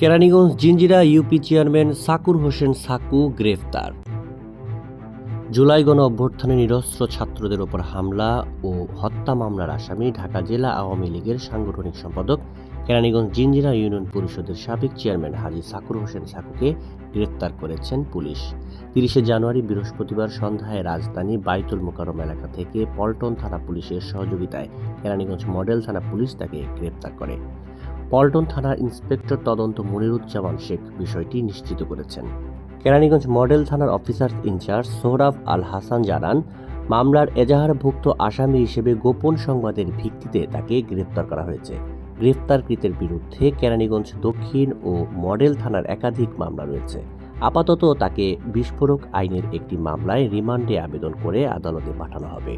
Keraniganj Jinjira UP chairman Sakur Hossain Saku গ্রেফতার। July গণ অভ্যর্থনে নিরস্ত্র ছাত্রদের ওপর হামলা ও হত্যা মামলার আসামি ঢাকা জেলা আওয়ামী লীগের সাংগঠনিক সম্পাদক কেরানীগঞ্জ জিঞ্জিরা ইউনিয়ন পরিষদের সাবেক চেয়ারম্যান হাজি সাকুর হোসেন সাকুকে গ্রেফতার করেছেন পুলিশ। তিরিশে জানুয়ারি বৃহস্পতিবার সন্ধ্যায় রাজধানী বাইতুল মোকারম এলাকা থেকে পল্টন থানা পুলিশের সহযোগিতায় কেরানীগঞ্জ মডেল থানা পুলিশ তাকে গ্রেপ্তার করে। পল্টন থানার ইন্সপেক্টর তদন্ত মনিরুজ্জামান শেখ বিষয়টি নিশ্চিত করেছেন। কেরানীগঞ্জ মডেল থানার officer in charge Sohrab Al Hasan জানান, মামলার এজাহারভুক্ত আসামি হিসেবে গোপন সংবাদের ভিত্তিতে তাকে গ্রেপ্তার করা হয়েছে। গ্রেপ্তারকৃতের বিরুদ্ধে কেরানীগঞ্জ দক্ষিণ ও মডেল থানার একাধিক মামলা রয়েছে। আপাতত তাকে বিস্ফোরক আইনের একটি মামলায় রিমান্ডে আবেদন করে আদালতে পাঠানো হবে।